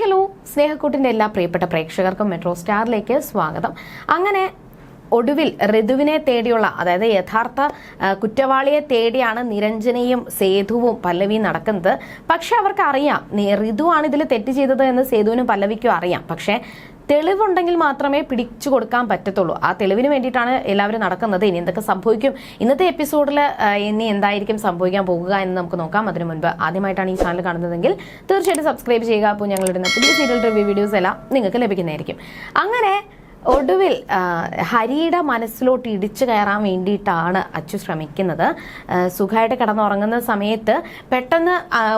Hello സ്നേഹക്കൂട്ടിന്റെ എല്ലാ പ്രിയപ്പെട്ട പ്രേക്ഷകർക്കും മെട്രോ സ്റ്റാറിലേക്ക് സ്വാഗതം. അങ്ങനെ ഒടുവിൽ ഋതുവിനെ തേടിയുള്ള അതായത് യഥാർത്ഥ കുറ്റവാളിയെ തേടിയാണ് നിരഞ്ജനയും സേതുവും പല്ലവിയും നടക്കുന്നത്. പക്ഷെ അവർക്ക് അറിയാം ഋതു ഋതുവാണ് ഇതിൽ തെറ്റ് ചെയ്തത് എന്ന് സേതുവിനും പല്ലവിക്കും അറിയാം. പക്ഷേ തെളിവുണ്ടെങ്കിൽ മാത്രമേ പിടിച്ചു കൊടുക്കാൻ പറ്റത്തുള്ളൂ. ആ തെളിവിന് വേണ്ടിയിട്ടാണ് എല്ലാവരും നടക്കുന്നത്. ഇനി എന്തൊക്കെ സംഭവിക്കും? ഇന്നത്തെ എപ്പിസോഡിൽ ഇനി എന്തായിരിക്കും സംഭവിക്കാൻ പോകുക എന്ന് നമുക്ക് നോക്കാം. അതിനു മുൻപ് ആദ്യമായിട്ടാണ് ഈ ചാനൽ കാണുന്നതെങ്കിൽ തീർച്ചയായിട്ടും സബ്സ്ക്രൈബ് ചെയ്യുക. അപ്പോൾ ഞങ്ങളിടുന്ന പുതിയ സീരിയൽ റിവ്യൂ വീഡിയോസ് എല്ലാം നിങ്ങൾക്ക് ലഭിക്കുന്നതായിരിക്കും. അങ്ങനെ ഒടുവിൽ ഹരിയുടെ മനസ്സിലോട്ട് ഇടിച്ചു കയറാൻ വേണ്ടിയിട്ടാണ് അച്ചു ശ്രമിക്കുന്നത്. സുഖമായിട്ട് കിടന്നുറങ്ങുന്ന സമയത്ത് പെട്ടെന്ന്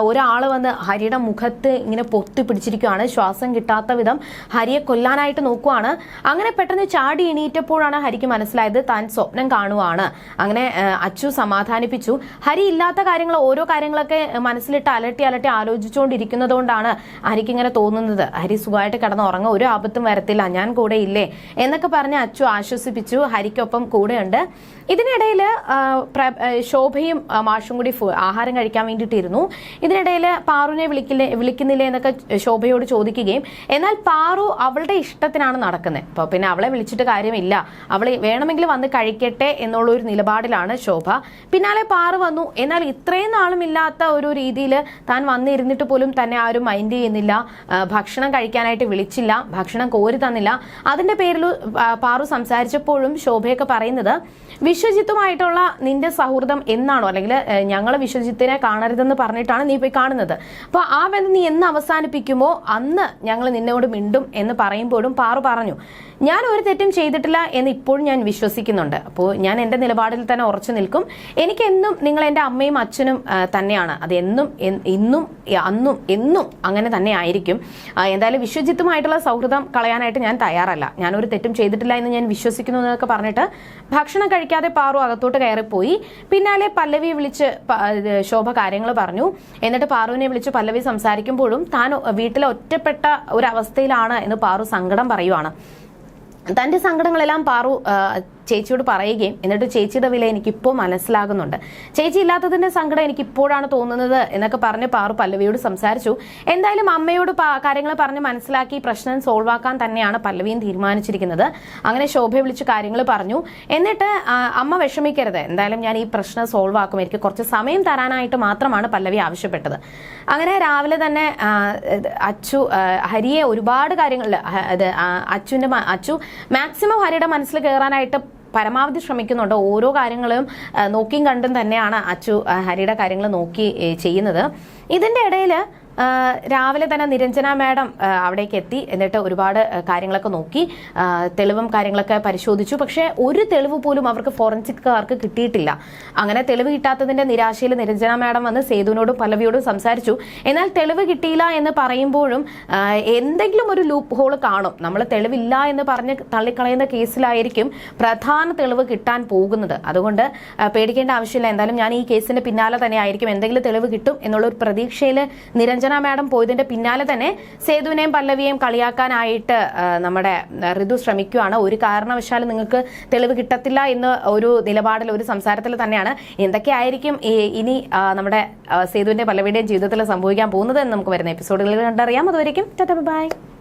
ഒരാൾ വന്ന് ഹരിയുടെ മുഖത്ത് ഇങ്ങനെ പൊത്തി പിടിച്ചിരിക്കുകയാണ് ശ്വാസം കിട്ടാത്ത വിധം ഹരിയെ കൊല്ലാനായിട്ട് നോക്കുവാണ്. അങ്ങനെ പെട്ടെന്ന് ചാടി എണീറ്റപ്പോഴാണ് ഹരിക്ക് മനസ്സിലായത് താൻ സ്വപ്നം കാണുവാണ്. അങ്ങനെ അച്ചു സമാധാനിപ്പിച്ചു. ഹരി ഇല്ലാത്ത കാര്യങ്ങൾ ഓരോ കാര്യങ്ങളൊക്കെ മനസ്സിലിട്ട് അലട്ടി അലട്ടി ആലോചിച്ചുകൊണ്ടിരിക്കുന്നതുകൊണ്ടാണ് ഹരിക്ക് ഇങ്ങനെ തോന്നുന്നത്. ഹരി സുഖമായിട്ട് കിടന്നുറങ്ങുക ഒരു ആപത്തും വരത്തില്ല. ഞാൻ കൂടെ ഇല്ലേ? എന്നൊക്കെ പറഞ്ഞ് അച്ചു ആശ്വസിപ്പിച്ചു ഹരിക്കൊപ്പം കൂടെയുണ്ട്. ഇതിനിടയിൽ ശോഭയും മാഷും കൂടി ആഹാരം കഴിക്കാൻ വേണ്ടിയിട്ടിരുന്നു. ഇതിനിടയിൽ പാറുവിനെ വിളിക്കില്ലേ വിളിക്കുന്നില്ലേ എന്നൊക്കെ ശോഭയോട് ചോദിക്കുകയും എന്നാൽ പാറു അവളുടെ ഇഷ്ടത്തിനാണ് നടക്കുന്നത് അപ്പോൾ പിന്നെ അവളെ വിളിച്ചിട്ട് കാര്യമില്ല. അവൾ വേണമെങ്കിൽ വന്ന് കഴിക്കട്ടെ എന്നുള്ള ഒരു നിലപാടിലാണ് ശോഭ. പിന്നാലെ പാറു വന്നു. എന്നാൽ ഇത്രയും നാളും ഇല്ലാത്ത ഒരു രീതിയിൽ താൻ വന്നിരുന്നിട്ട് പോലും തന്നെ ആരും മൈൻഡ് ചെയ്യുന്നില്ല. ഭക്ഷണം കഴിക്കാനായിട്ട് വിളിച്ചില്ല. ഭക്ഷണം കോരി തന്നില്ല. അതിന്റെ പേരിൽ പാറു സംസാരിച്ചപ്പോഴും ശോഭയൊക്കെ പറയുന്നത് വിശ്വജിത്തുമായിട്ടുള്ള നിന്റെ സൗഹൃദം എന്നാണോ? അല്ലെങ്കിൽ ഞങ്ങൾ വിശ്വജിത്തിനെ കാണരുതെന്ന് പറഞ്ഞിട്ടാണ് നീ പോയി കാണുന്നത്. അപ്പൊ ആ ബന്ധം നീ എന്ന് അവസാനിപ്പിക്കുമോ? അന്ന് ഞങ്ങൾ നിന്നോട് മിണ്ടും എന്ന് പറയുമ്പോഴും പാറു പറഞ്ഞു ഞാൻ ഒരു തെറ്റും ചെയ്തിട്ടില്ല എന്ന് ഇപ്പോഴും ഞാൻ വിശ്വസിക്കുന്നുണ്ട്. അപ്പോൾ ഞാൻ എന്റെ നിലപാടിൽ തന്നെ ഉറച്ചു നിൽക്കും. എനിക്ക് എന്നും നിങ്ങൾ എന്റെ അമ്മയും അച്ഛനും തന്നെയാണ്. അത് എന്നും ഇന്നും അന്നും എന്നും അങ്ങനെ തന്നെ ആയിരിക്കും. എന്തായാലും വിശ്വജിത്തുമായിട്ടുള്ള സൗഹൃദം കളയാനായിട്ട് ഞാൻ തയ്യാറല്ല. ഞാൻ ഒരു തെറ്റും ചെയ്തിട്ടില്ല എന്ന് ഞാൻ വിശ്വസിക്കുന്നു എന്നൊക്കെ പറഞ്ഞിട്ട് ഭക്ഷണം കഴിക്കാതെ പാറു അകത്തോട്ട് കയറിപ്പോയി. പിന്നാലെ പല്ലവിയെ വിളിച്ച് ശോഭ കാര്യങ്ങൾ പറഞ്ഞു. എന്നിട്ട് പാറുവിനെ വിളിച്ച് പല്ലവി സംസാരിക്കുമ്പോഴും താൻ വീട്ടിലെ ഒറ്റപ്പെട്ട ഒരു അവസ്ഥയിലാണ് എന്ന് പാറു സങ്കടം പറയുവാണ്. തന്റെ സങ്കടങ്ങളെല്ലാം പാറു ചേച്ചിയോട് പറയുകയും എന്നിട്ട് ചേച്ചിയുടെ വില എനിക്കിപ്പോൾ മനസ്സിലാകുന്നുണ്ട്. ചേച്ചി ഇല്ലാത്തതിന്റെ സങ്കടം എനിക്ക് ഇപ്പോഴാണ് തോന്നുന്നത് എന്നൊക്കെ പറഞ്ഞ് പാറു പല്ലവിയോട് സംസാരിച്ചു. എന്തായാലും അമ്മയോട് കാര്യങ്ങൾ പറഞ്ഞ് മനസ്സിലാക്കി പ്രശ്നം സോൾവ് ആക്കാൻ തന്നെയാണ് പല്ലവിയും തീരുമാനിച്ചിരിക്കുന്നത്. അങ്ങനെ ശോഭയെ വിളിച്ച് കാര്യങ്ങൾ പറഞ്ഞു. എന്നിട്ട് അമ്മ വിഷമിക്കരുത്. എന്തായാലും ഞാൻ ഈ പ്രശ്നം സോൾവ് ആക്കും. എനിക്ക് കുറച്ച് സമയം തരാനായിട്ട് മാത്രമാണ് പല്ലവി ആവശ്യപ്പെട്ടത്. അങ്ങനെ രാവിലെ തന്നെ അച്ചു ഹരിയെ ഒരുപാട് കാര്യങ്ങളിൽ അത് ആ, അച്ചുവിന്റെ അച്ചു മാക്സിമം ഹരിയുടെ മനസ്സിൽ കയറാനായിട്ട് പരമാവധി ശ്രമിക്കുന്നുണ്ട്. ഓരോ കാര്യങ്ങളും നോക്കിയും കണ്ടും തന്നെയാണ് അച്ചു ഹരിയുടെ കാര്യങ്ങൾ നോക്കി ചെയ്യുന്നത്. ഇതിന്റെ ഇടയിൽ രാവിലെ തന്നെ നിരഞ്ജന മാഡം അവിടേക്ക് എത്തി. എന്നിട്ട് ഒരുപാട് കാര്യങ്ങളൊക്കെ നോക്കി. തെളിവും കാര്യങ്ങളൊക്കെ പരിശോധിച്ചു. പക്ഷേ ഒരു തെളിവ് പോലും അവർക്ക് ഫോറൻസിക്കാർക്ക് കിട്ടിയിട്ടില്ല. അങ്ങനെ തെളിവ് കിട്ടാത്തതിന്റെ നിരാശയിൽ നിരഞ്ജന മാഡം വന്ന് സേതുവിനോടും പല്ലവിയോടും സംസാരിച്ചു. എന്നാൽ തെളിവ് കിട്ടിയില്ല എന്ന് പറയുമ്പോഴും എന്തെങ്കിലും ഒരു ലൂപ്പ് ഹോൾ കാണും. നമ്മൾ തെളിവില്ല എന്ന് പറഞ്ഞ് തള്ളിക്കളയുന്ന കേസിലായിരിക്കും പ്രധാന തെളിവ് കിട്ടാൻ പോകുന്നത്. അതുകൊണ്ട് പേടിക്കേണ്ട ആവശ്യമില്ല. എന്തായാലും ഞാൻ ഈ കേസിന്റെ പിന്നാലെ തന്നെ ആയിരിക്കും. എന്തെങ്കിലും തെളിവ് കിട്ടും എന്നുള്ള ഒരു പ്രതീക്ഷയിൽ നിരഞ്ജന മാഡം പോയതിന്റെ പിന്നാലെ തന്നെ സേതുവിനെയും പല്ലവിയെയും കളിയാക്കാനായിട്ട് നമ്മുടെ ഋതു ശ്രമിക്കുകയാണ് ഒരു കാരണവശാലും നിങ്ങൾക്ക് തെളിവ് കിട്ടത്തില്ല എന്ന് ഒരു നിലപാടിൽ ഒരു സംസാരത്തിൽ തന്നെയാണ് എന്തൊക്കെയായിരിക്കും ഇനി നമ്മുടെ സേതുവിന്റെ പല്ലവിയുടെയും ജീവിതത്തിൽ സംഭവിക്കാൻ പോകുന്നത് എന്ന് നമുക്ക് വരുന്ന എപ്പിസോഡുകളിൽ കണ്ടറിയാം. അതുവരെയും ബൈ.